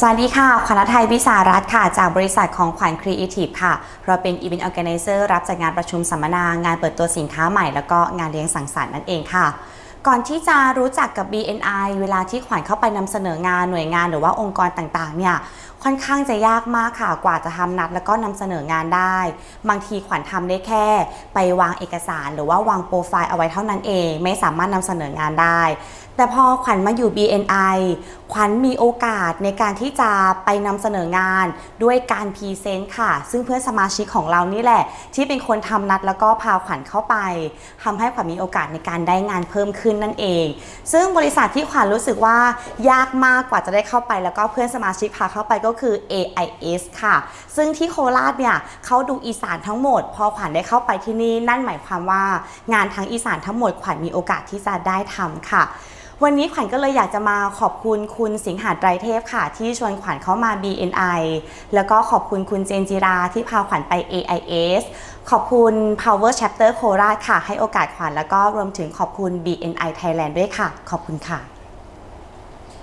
สวัสดีค่ะ ขวัญฤทัยวิสารัตค่ะ จากบริษัทของขวัญครีเอทีฟค่ะ เราเป็นอีเวนต์ออแกไนเซอร์รับจัดงานประชุมสัมมนา งานเปิดตัวสินค้าใหม่ แล้วก็งานเลี้ยงสังสรรค์นั่นเองค่ะ ก่อนที่จะรู้จักกับ BNI เวลาที่ขวัญเข้าไปนำเสนองานหน่วยงานหรือว่าองค์กรต่างๆ เนี่ย ค่อนข้างจะยากมากค่ะ กว่าจะทำนัดแล้วก็นำเสนองานได้ บางทีขวัญทำได้แค่ ไปวางเอกสาร หรือว่าวางโปรไฟล์เอาไว้เท่านั้นเอง ไม่สามารถนำเสนองานได้ แต่พอขวัญมาอยู่ BNI ขวัญมีโอกาสในการที่จะไปนำเสนองานด้วยการพรีเซนต์ค่ะ ซึ่งเพื่อนสมาชิกของเรานี่แหละ ที่เป็นคนทำนัดแล้วก็พาขวัญเข้าไปทำให้ขวัญมีโอกาสในการได้งานเพิ่มขึ้นนั่นเอง ซึ่งบริษัทที่ขวัญรู้สึกว่ายากมากกว่าจะได้เข้าไป แล้วก็เพื่อนสมาชิกพาเข้าไปก็คือ AIS ค่ะ ซึ่งที่โคราชเนี่ยเขาดูอีสานทั้งหมด พอขวัญได้เข้าไปที่นี่นั่นหมายความว่างานทั้งอีสานทั้งหมดขวัญมีโอกาสที่จะได้ทำค่ะ วันนี้ขวัญก็เลยอยากจะมาขอบคุณคุณสิงหาไตรเทพค่ะ ที่ชวนขวัญเข้ามา BNI แล้วก็ขอบคุณคุณเจนจิราที่พาขวัญไป AIS ขอบคุณ Power Chapter โคราชค่ะ ให้โอกาสขวัญแล้วก็รวมถึงขอบคุณ BNI Thailand ด้วยค่ะ ขอบคุณค่ะ